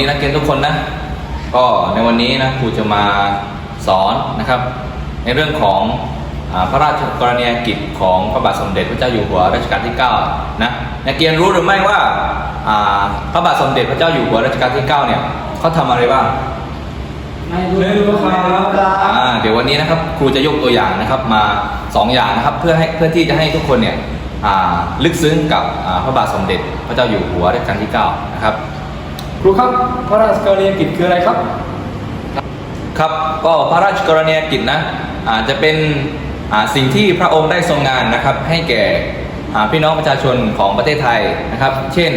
ดีนักเรียนทุกคนนะ ก็ในวันนี้นะครูจะมาสอนนะครับ ในเรื่องของอาพระราชกรณียกิจของพระบาทสมเด็จพระเจ้าอยู่หัวรัชกาลที่9นะนักเรียนรู้หรือไม่ว่าอ่าพระบาทสมเด็จพระเจ้าอยู่หัวรัชกาลที่9เนี่ยเขาทำอะไรบ้างไม่รู้ครับอ่าเดี๋ยววันนี้นะครับครูจะยกตัวอย่างนะครับมาสองอย่างนะครับเพื่อให้เพื่อที่จะให้ทุกคนเนี่ยอ่าลึกซึ้งกับอ่าพระบาทสมเด็จพระเจ้าอยู่หัวรัชกาลที่9นะครับ ครูครับพระราชกรณียกิจคืออะไรครับ ครับก็พระราชกรณียกิจนะอ่าจะเป็นอ่าสิ่งที่พระองค์ได้ทรงงานนะครับ ให้แก่อ่าพี่น้องประชาชนของประเทศไทยนะครับ เช่น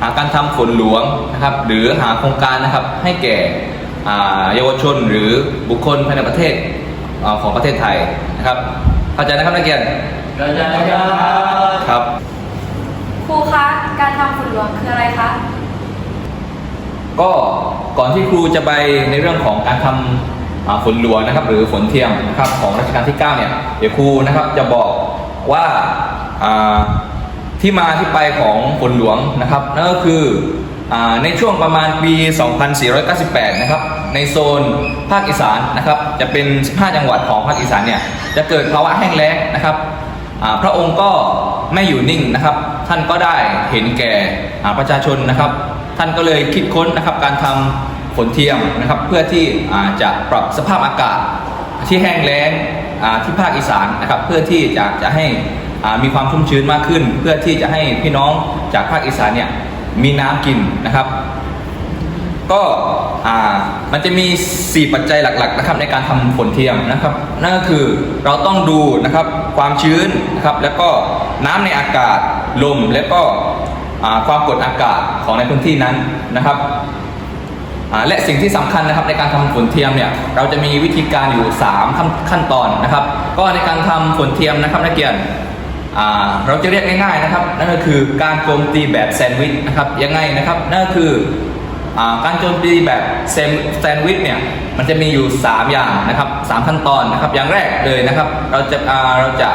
อ่าการทำฝนหลวงนะครับ หรือหาโครงการนะครับให้แก่อ่าเยาวชนหรือบุคคลภายในประเทศอ่าของประเทศไทยนะครับเข้าใจนะครับนักเรียนกระจายครับครับครูคะการทำฝุ่นหลวงคืออะไรคะ ก็ก่อนที่ครูจะไปในเรื่องของการทำอ่าฝนหลวงนะครับ หรือฝนเทียมนะครับของรัชกาลที่ 9 เนี่ยเดี๋ยวครูนะครับจะบอกว่าที่มาที่ไปของฝนหลวงนะครับนั่นก็คืออในช่วงประมาณปี 2498 นะครับ ในโซนภาคอีสานนะครับ จะเป็น 15 จังหวัดของภาคอีสานเนี่ย จะเกิดภาวะแห้งแล้งนะครับ พระองค์ก็ไม่อยู่นิ่งนะครับ ท่านก็ได้เห็นแก่ประชาชนนะครับ ท่านก็เลยคิดค้นนะครับการทำฝนเทียมนะครับ เพื่อที่จะปรับสภาพอากาศที่แห้งแล้งที่ภาคอีสานนะครับ เพื่อที่จะจะให้มีความชุ่มชื้นมากขึ้น เพื่อที่จะให้พี่น้องจากภาคอีสานเนี่ยมีน้ำกินนะครับ ก็มันจะมี 4 ปัจจัยหลักๆนะครับในการทำฝนเทียมนะครับ นั่นก็คือเราต้องดูนะครับความชื้นนะครับแล้วก็น้ำในอากาศลมและก็ ความกดอากาศของในพื้นที่นั้นนะครับและสิ่งที่สำคัญนะครับในการทำฝนเทียมเนี่ยเราจะมีวิธีการอยู่ 3 ขั้นขั้นตอนนะครับ ก็ในการทำฝนเทียมนะครับนักเรียนเราจะเรียกง่ายๆนะครับ นั่นก็คือการโจมตีแบบแซนด์วิชนะครับยังไงนะครับนั่นก็คืออการโจมตีแบบแซนด์วิชเนี่ยมันจะมีอยู่ 3 อย่างนะครับสามขั้นตอนนะครับอย่างแรกเลยนะครับ เราจะเราจะ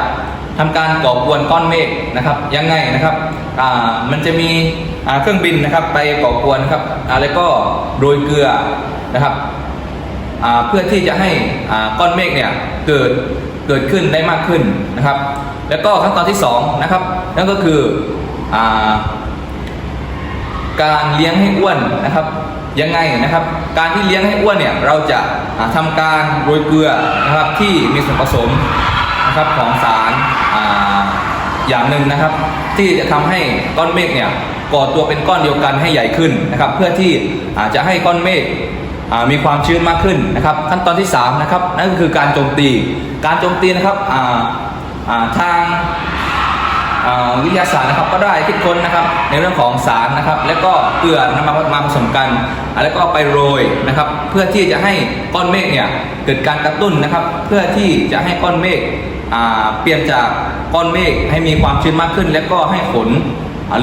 ทำการก่อกวนก้อนเมฆนะครับยังไงนะครับมันจะมีเครื่องบินนะครับไปก่อกวนนะครับอ่าแล้วก็โรยเกลือนะครับเพื่อที่จะให้ก้อนเมฆเนี่ยเกิดเกิดขึ้นได้มากขึ้นนะครับ แล้วก็ขั้นตอนที่สองนะครับนั่นก็คืออการเลี้ยงให้อ้วนนะครับยังไงนะครับ การที่เลี้ยงให้อ้วนเนี่ยเราจะอ่าทำการโรยเกลือนะครับที่มีส่วนผสม นะครับของสารออย่างหนึ่งนะครับ ที่จะทำให้ก้อนเมฆเนี่ยก่อตัวเป็นก้อนเดียวกันให้ใหญ่ขึ้นนะครับ เพื่อที่อาจจะให้ก้อนเมฆมีความชื้นมากขึ้นนะครับ ขั้นตอนที่3นะครับนั่นก็คือการโจมตี การโจมตีนะครับทาง วิทยาศาสตร์นะครับ ก็ได้คิดค้นนะครับในเรื่องของสารนะครับ แล้วก็เกลือนำมามาผสมกันแล้วก็ไปโรยนะครับ เพื่อที่จะให้ก้อนเมฆเนี่ยเกิดการกระตุ้นนะครับ เพื่อที่จะให้ก้อนเมฆเปลี่ยนจากก้อนเมฆให้มีความชื้นมากขึ้น แล้วก็ให้ฝน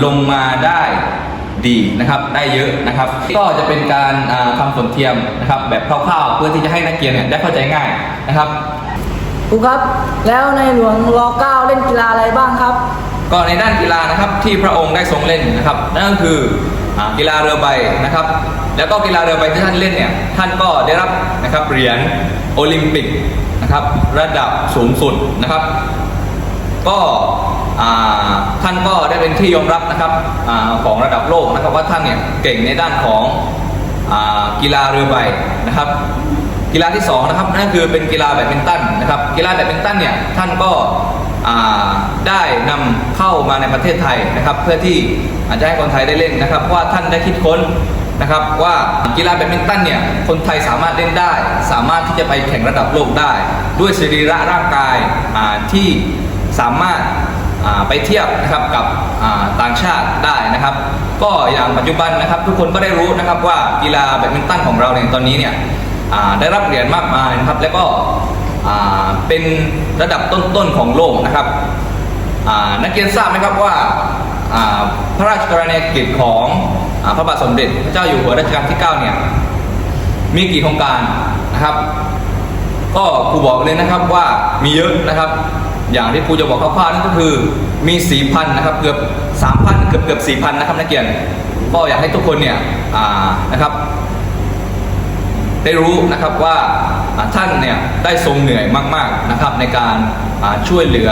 ลงมาได้ดีนะครับ ได้เยอะนะครับ ก็จะเป็นการอ่าทำฝนเทียมนะครับ แบบคร่าวๆ เพื่อที่จะให้นักเรียนเนี่ยได้เข้าใจง่ายนะครับครูครับ แล้วในหลวงร 9 เล่นกีฬาอะไรบ้างครับ ก็ในด้านกีฬานะครับที่พระองค์ได้ทรงเล่นนะครับ นั่นก็คือกีฬาเรือใบนะครับ แล้วก็กีฬาเรือใบที่ท่านเล่นเนี่ยท่านก็ได้รับนะครับเหรียญโอลิมปิกนะครับระดับสูงสุดนะครับ ก็ท่านก็ได้เป็นที่ยอมรับนะครับอของระดับโลกนะครับว่าท่านเนี่ยเก่งในด้านของอกีฬาเรือใบนะครับ กีฬาที่สองนะครับนั่นคือเป็นกีฬาแบดมินตันนะครับ กีฬาแบดมินตันเนี่ยท่านก็ ได้นำเข้ามาในประเทศไทยนะครับ เพื่อที่อาจจะให้คนไทยได้เล่นนะครับเพราะว่าท่านได้คิดค้นนะครับว่ากีฬาแบดมินตันเนี่ยคนไทยสามารถเล่นได้ สามารถที่จะไปแข่งระดับโลกได้ ด้วยสรีระร่างกายที่สามารถไปเทียบนะครับกับต่างชาติได้นะครับ ก็อย่างปัจจุบันนะครับ ทุกคนก็ได้รู้นะครับว่ากีฬาแบดมินตันของเราในตอนนี้เนี่ยได้รับเหรียญมากมายนะครับ แล้วก็ เป็นระดับต้นๆของโลกนะครับนักเรียนทราบไหมครับว่าพระราชกรณียกิจของอพระบาทสมเด็จพระเจ้าอยู่หัวรัชกาลที่ 9 เนี่ยมีกี่โครงการนะครับ ก็ครูบอกเลยนะครับว่ามีเยอะนะครับ อย่างที่ครูจะบอกคร่าวๆนั่นก็คือมีสี่พันนะครับเกือบสามพันเกือบเกือบสี่พันนะครับนักเรียนก็อยากให้ทุกคนเนี่ยนะครับ ได้รู้นะครับว่า ท่านเนี่ยได้ทรงเหนื่อยมากๆนะครับในการอ่าช่วยเหลือ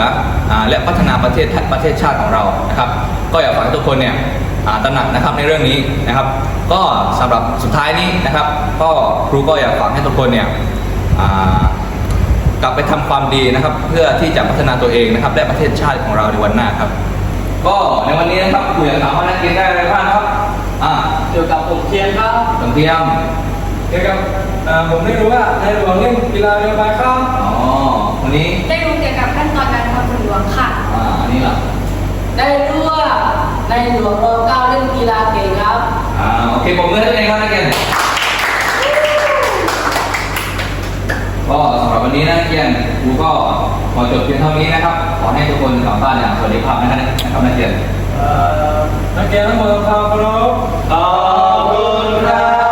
อาและพัฒนาประเทศประเทศชาติของเรานะครับ ก็อยากฝากให้ทุกคนเนี่ยอ่าตระหนักนะครับในเรื่องนี้นะครับ ก็สำหรับสุดท้ายนี้นะครับ ก็ครูก็อยากฝากให้ทุกคนเนี่ยอ่ากลับไปทำความดีนะครับ เพื่อที่จะพัฒนาตัวเองนะครับและประเทศชาติของเราในวันหน้าครับ ก็ในวันนี้นะครับครูอยากถามว่านักเรียนได้อะไรบ้างครับอ่าเกี่ยวกับผมเทียนครับสมเทียมเกี่ยวกับเอ่อผมได้รู้ว่าในหลวงเล่นกีฬาเรือใบครับอ๋อวันนี้ได้รู้เกี่ยวกับขั้นตอนการทำฝนหลวงค่ะ อ่าอันนี้ล่ะได้รู้ว่าในหลวงรอเก้าเล่นกีฬาเก่งครับ อ่าโอเคผมมือให้ตัวเองครับนักเรียนก็สำหรับวันนี้นะนักเรียนครูก็ขอจบเพียงเท่านี้นะครับ ขอให้ทุกคนกลับบ้านอย่างสวัสดิภาพนะครับนะครับนักเรียน เอ่อนักเรียนทั้งหมดทำความเคารพครับ